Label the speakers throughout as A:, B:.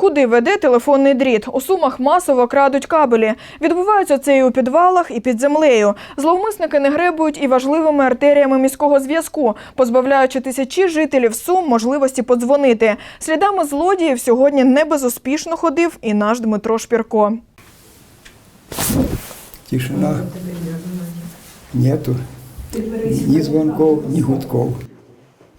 A: Куди веде телефонний дріт? У сумах масово крадуть кабелі. Відбувається це і у підвалах, і під землею. Зловмисники не гребують і важливими артеріями міського зв'язку, позбавляючи тисячі жителів сум можливості подзвонити. Слідами злодіїв сьогодні не безуспішно ходив і наш Дмитро Шпірко.
B: Тишина. Нету ні дзвонков, ні гудков.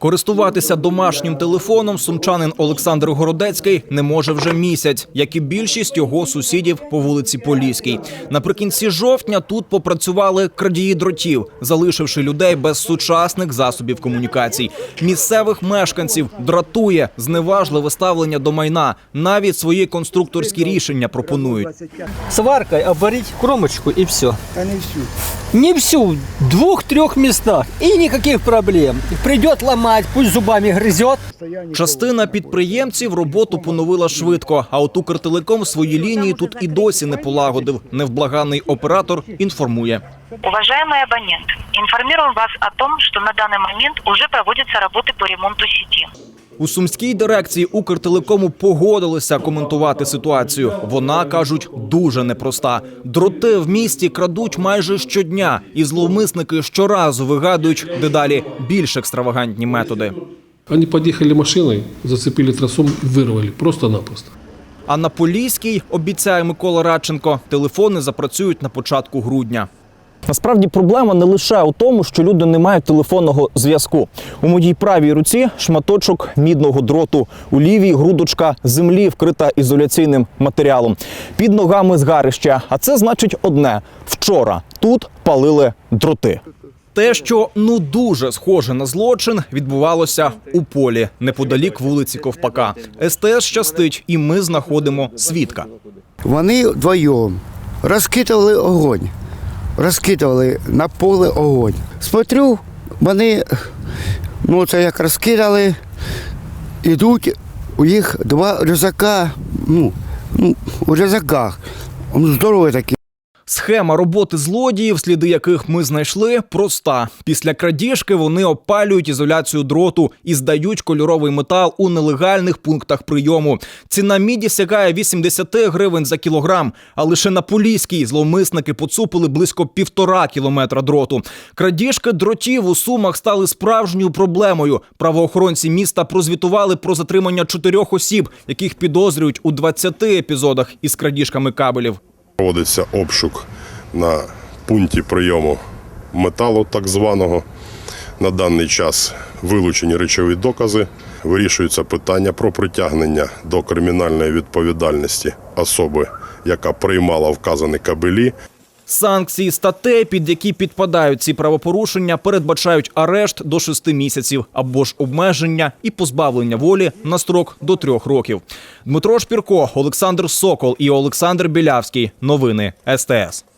C: Користуватися домашнім телефоном сумчанин Олександр Городецький не може вже місяць, як і більшість його сусідів по вулиці Поліській. Наприкінці жовтня тут попрацювали крадії дротів, залишивши людей без сучасних засобів комунікацій. Місцевих мешканців дратує зневажливе ставлення до майна. Навіть свої конструкторські рішення пропонують.
D: сваркой обварить кромочку и все.
B: Та не всю
D: Не всю, в двух-трех местах и никаких проблем. Придет ломать, пусть зубами грызет.
C: Частина підприємців роботу поновила швидко. А от Укртелеком свої лінії тут і досі не полагодив. Невблаганний оператор інформує.
E: Уважаемый абонент, информируем вас о том, что на данный момент уже проводятся работы по ремонту сети.
C: У сумській дирекції Укртелекому погодилися коментувати ситуацію. Вона кажуть дуже непроста. Дроти в місті крадуть майже щодня, і зловмисники щоразу вигадують дедалі більш екстравагантні методи.
F: Они подъехали машиной, зацепили тросом и вырвали просто-напросто.
C: А на Поліській, обіцяє Микола Радченко, телефони запрацюють на початку грудня.
G: Насправді проблема не лише у тому, що люди не мають телефонного зв'язку. У моїй правій руці шматочок мідного дроту, у лівій грудочка землі, вкрита ізоляційним матеріалом. Під ногами згарище. А це значить одне: вчора тут палили дроти.
C: Те, що ну дуже схоже на злочин, відбувалося у полі неподалік вулиці Ковпака. СТС щастить, і ми знаходимо свідка.
H: Вони вдвоєм розкидали огонь, розкидали на поле огонь. Смотрю, вони ну, це як розкидали, ідуть, у їх два рюкзака, ну, ну, у рюкзаках. Ну, Здорові такі.
C: Схема роботи злодіїв, сліди яких ми знайшли, проста. Після крадіжки вони опалюють ізоляцію дроту і здають кольоровий метал у нелегальних пунктах прийому. Ціна міді сягає 80 гривень за кілограм. А лише на Поліській зловмисники поцупили близько півтора кілометра дроту. Крадіжки дротів у сумах стали справжньою проблемою. Правоохоронці міста прозвітували про затримання чотирьох осіб, яких підозрюють у 20 епізодах із крадіжками кабелів.
I: Проводиться обшук на пункті прийому металу, так званого. На даний час вилучені речові докази. Вирішується питання про притягнення до кримінальної відповідальності особи, яка приймала вказані кабелі.
C: Санкції статей, під які підпадають ці правопорушення, передбачають арешт до шести місяців або ж обмеження і позбавлення волі на строк до трьох років. Дмитро Шпірко, Олександр Сокол і Олександр Білявський. Новини СТС.